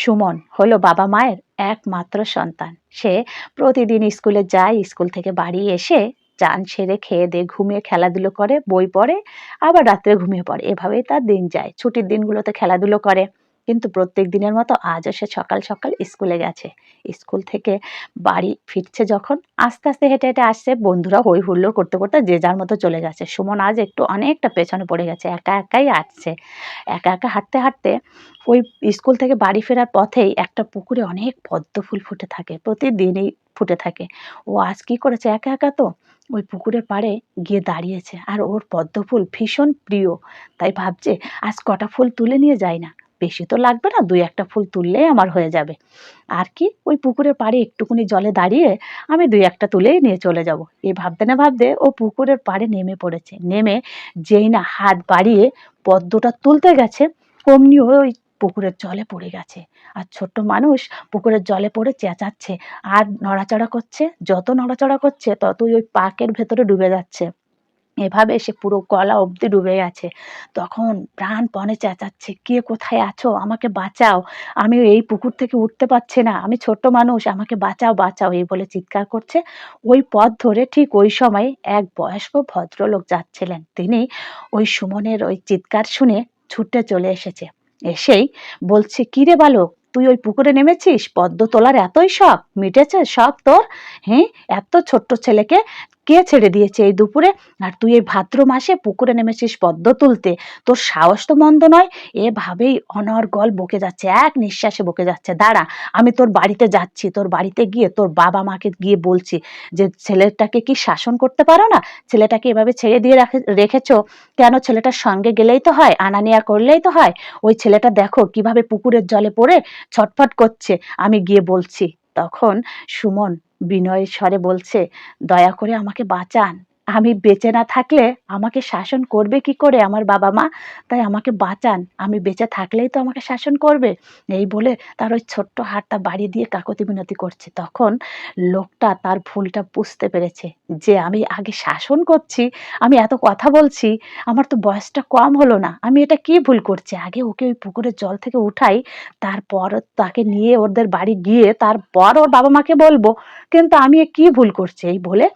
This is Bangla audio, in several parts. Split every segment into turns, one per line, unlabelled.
সুমন হলো বাবা মায়ের একমাত্র সন্তান। সে প্রতিদিন স্কুলে যায়, স্কুল থেকে বাড়ি এসে চান সেরে খেয়ে দিয়ে ঘুমিয়ে খেলাধুলো করে, বই পড়ে, আবার রাত্রে ঘুমিয়ে পড়ে। এভাবেই তার দিন যায়। ছুটির দিনগুলোতে খেলাধুলো করে। কিন্তু প্রত্যেক দিনের মতো আজও সে সকাল সকাল স্কুলে গেছে। স্কুল থেকে বাড়ি ফিরছে যখন আস্তে আস্তে হেঁটে হেঁটে আসছে, বন্ধুরা হই হুল্লোড় করতে করতে যে যার মতো চলে গেছে। সুমন আজ একটু অনেকটা পেছনে পড়ে গেছে, একা একাই আসছে। একা একা হাঁটতে হাঁটতে ওই স্কুল থেকে বাড়ি ফেরার পথেই একটা পুকুরে অনেক পদ্ম ফুল ফুটে থাকে, প্রতিদিনই ফুটে থাকে। ও আজ কি করেছে? একা একা তো ওই পুকুরের পাড়ে গিয়ে দাঁড়িয়েছে। আর ওর পদ্ম ফুল ভীষণ প্রিয়। তাই ভাবছে, আজ কটা ফুল তুলে নিয়ে যায় না? বেশি তো লাগবে না, দুই একটা ফুল তুললেই আমার হয়ে যাবে। আর কি, ওই পুকুরের পাড়ে একটুকুনি জলে দাঁড়িয়ে আমি দুই একটা তুলেই নিয়ে চলে যাব। এই ভাবতে না ভাবতে ও পুকুরের পাড়ে নেমে পড়েছে। নেমে যেই না হাত বাড়িয়ে পদ্মটা তুলতে গেছে, অমনি ওই পুকুরের জলে পড়ে গেছে। আর ছোট্ট মানুষ পুকুরের জলে পড়ে চেঁচাচ্ছে, আর নড়াচড়া করছে, যত নড়াচড়া করছে, ততই ওই পাকের ভেতরে ডুবে যাচ্ছে। এভাবে সে পুরো গলা অবধি ডুবে গেছে। তখন প্রাণপণে চেঁচাচ্ছে, কে কোথায় আছো? আমাকে বাঁচাও। আমি এই পুকুর থেকে উঠতে পারছি না। আমি ছোট্ট মানুষ, আমাকে বাঁচাও বাঁচাও। এই বলে চিৎকার করছে। ওই পথ ধরে ঠিক ওই সময় এক বয়স্ক ভদ্রলোক যাচ্ছিলেন। তিনি ওই সুমনের ওই চিৎকার শুনে ছুটে চলে এসেছে। এসেই বলছে কিরে বালক, তুই ওই পুকুরে নেমেছিস? পদ্ম তোলার এতই শখ, মিটেছে শখ তোর? হ্যাঁ এত ছোট্ট ছেলেকে কে ছেড়ে দিয়েছে এই দুপুরে। আর তুই এই ভাদ্র মাসে পুকুরে নেমেছিস পদ্ম তুলতে। তোর সাহস তো মন্দ নয়। এভাবেই অনর্গল বকে যাচ্ছে, এক নিঃশ্বাসে বকে যাচ্ছে। দাঁড়া, আমি তোর বাড়িতে যাচ্ছি। তোর বাড়িতে গিয়ে তোর বাবা মাকে গিয়ে বলছি যে, ছেলেটাকে কি শাসন করতে পারো না? ছেলেটাকে এভাবে ছেড়ে দিয়ে রাখে, রেখেছো? কেন ছেলেটার সঙ্গে গেলেই তো হয় আনা নেয়া করলেই তো হয়? ওই ছেলেটা দেখো কীভাবে পুকুরের জলে পড়ে ছটফট করছে। আমি গিয়ে বলছি, তখন সুমন বিনয়ের স্বরে বলছে দয়া করে আমাকে বাঁচান। আমি বেঁচে না থাকলে আমাকে শাসন করবে কি করে আমার বাবা মা? তাই আমাকে বাঁচান। আমি বেঁচে থাকলেই তো আমাকে শাসন করবে। এই বলে তার ওই ছোট্ট হাতটা বাড়ি দিয়ে কাকতি মিনতি করছে। তখন লোকটা তার ভুলটা বুঝতে পেরেছে যে আমি আগে শাসন করছি, আমি এত কথা বলছি, আমার তো বয়সটা কম হলো না। আমি এটা কি ভুল করছি? আগে ওকে ওই পুকুরের জল থেকে উঠাই, তারপর তাকে নিয়ে ওদের বাড়ি গিয়ে তারপর ওর বাবা মাকে বলব, কিন্তু আমি কি ভুল করছি? এই বলে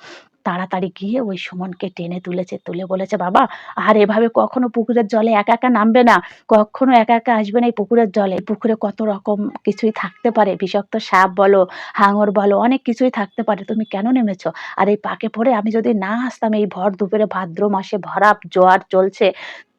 তাড়াতাড়ি গিয়ে ওই সুমনকে টেনে তুলেছে, তুলে বলেছে, বাবা, আর এভাবে কখনো পুকুরের জলে একা একা নামবে না। কখনো একা একা আসবে না এই পুকুরের জলে। পুকুরে কত রকম কিছুই থাকতে পারে। বিষাক্ত সাপ বলো, হাঙর বলো, অনেক কিছুই থাকতে পারে। তুমি কেন নেমেছো? আর এই পাকে পড়ে আমি যদি না আসতাম, এই ভর দুপুরে ভাদ্র মাসে ভরাপ জোয়ার চলছে।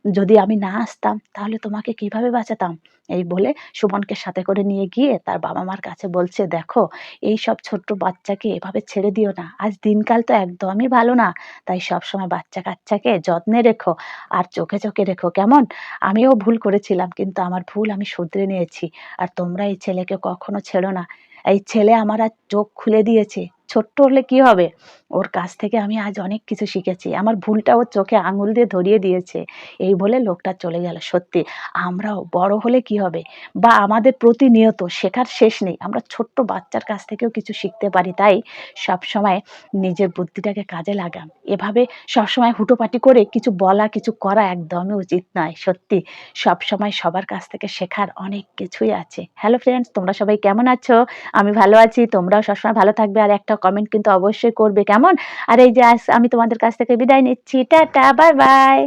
যদি আমি না আসতাম, তাহলে তোমাকে কীভাবে বাঁচাতাম? এই বলে সুমনকে সাথে করে নিয়ে গিয়ে তার বাবা মার কাছে বলছে, দেখো, এই সব ছোট্ট বাচ্চাকে এভাবে ছেড়ে দিও না। আজ দিনকাল তো একদমই ভালো না। তাই সব সময় বাচ্চা কাচ্চাকে যত্নে রেখো আর চোখে চোখে রেখো, কেমন? আমিও ভুল করেছিলাম, কিন্তু আমার ভুল আমি শুধরে নিয়েছি। আর তোমরা এই ছেলেকে কখনো ছেড়ো না। এই ছেলে আমার আজ চোখ খুলে দিয়েছে। ছোট্ট হলে কি হবে? ওর কাছ থেকে আমি আজ অনেক কিছু শিখেছি। আমার ভুলটা ওর চোখে আঙুল দিয়ে ধরিয়ে দিয়েছে। এই বলে লোকটা চলে গেল। সত্যি, আমরাও বড় হলে কি হবে? বা আমাদের প্রতিনিয়ত শেখার শেষ নেই। আমরা ছোট্ট বাচ্চার কাছ থেকেও কিছু শিখতে পারি, তাই সব সময় নিজের বুদ্ধিটাকে কাজে লাগান এভাবে সব সময় হুটোপাটি করে কিছু বলা, কিছু করা একদমই উচিত নয়। সত্যি সব সময় সবার কাছ থেকে শেখার অনেক কিছুই আছে। হ্যালো ফ্রেন্ডস তোমরা সবাই কেমন আছো? আমি ভালো আছি, তোমরাও সবসময় ভালো থাকবে। আর একটা কমেন্ট কিন্তু অবশ্যই করবে, কেমন? আর এই যে আমি তোমাদের কাছ থেকে বিদায় নিচ্ছি, টাটা বাই বাই